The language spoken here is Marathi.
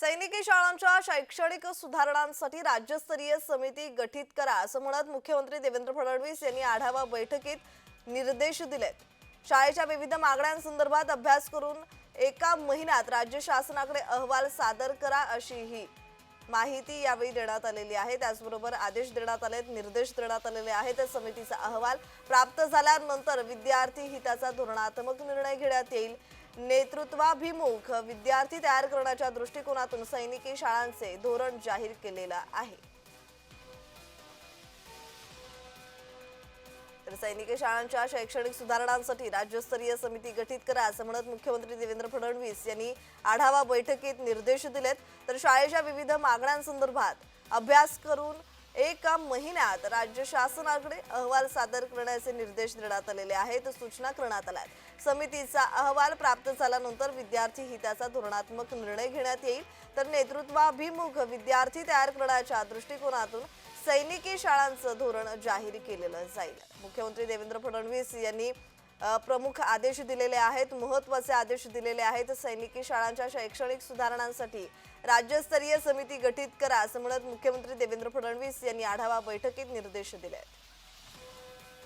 सैनिकी शाळांच्या शैक्षणिक सुधारणांसाठी राज्यस्तरीय समिती गठीत करा असं म्हणत मुख्यमंत्री देवेंद्र फडणवीस यांनी आढावा बैठकीत निर्देश दिलेत. शाळेच्या विविध मागण्यांसंदर्भात अभ्यास करून एका महिन्यात राज्य शासनाकडे अहवाल सादर करा अशी ही माहिती यावेळी देण्यात आलेली आहे. त्याचबरोबर आदेश देण्यात आलेत निर्देश देण्यात आलेले आहेत. समितीचा अहवाल प्राप्त झाल्यानंतर विद्यार्थी हिताचा धोरणात्मक निर्णय घेण्यात येईल. नेतृत्वाभिमुख विद्यार्थी तयार करण्याच्या दृष्टिकोनातून सैनिकी शाळांचे धोरण जाहीर केलेलं आहे. तर सैनिकी शाळांच्या शैक्षणिक सुधारणांसाठी राज्यस्तरीय समिती गठीत करा असं म्हणत मुख्यमंत्री देवेंद्र फडणवीस यांनी आढावा बैठकीत निर्देश दिलेत. तर शाळेच्या विविध मागण्यांसंदर्भात अभ्यास करून एका महिन्यात राज्य शासनाकडे अहवाल सादर करण्याचे निर्देश देण्यात आलेले आहेत सूचना करण्यात आल्या आहेत. समितीचा अहवाल प्राप्त झाल्यानंतर विद्यार्थी हिताचा धोरणात्मक निर्णय घेण्यात येईल तर नेतृत्वाभिमुख विद्यार्थी तयार करण्याच्या दृष्टिकोनातून सैनिकी शाळांचं धोरण जाहीर केलेलं जाईल मुख्यमंत्री देवेंद्र फडणवीस यांनी प्रमुख आदेश दिलेले आहेत महत्त्वाचे आदेश दिलेले आहेत सैनिकी शाळांच्या शैक्षणिक सुधारणांसाठी. राज्यस्तरीय समिती गठीत करा असं म्हणत मुख्यमंत्री देवेंद्र फडणवीस यांनी आढावा बैठकीत निर्देश दिले आहेत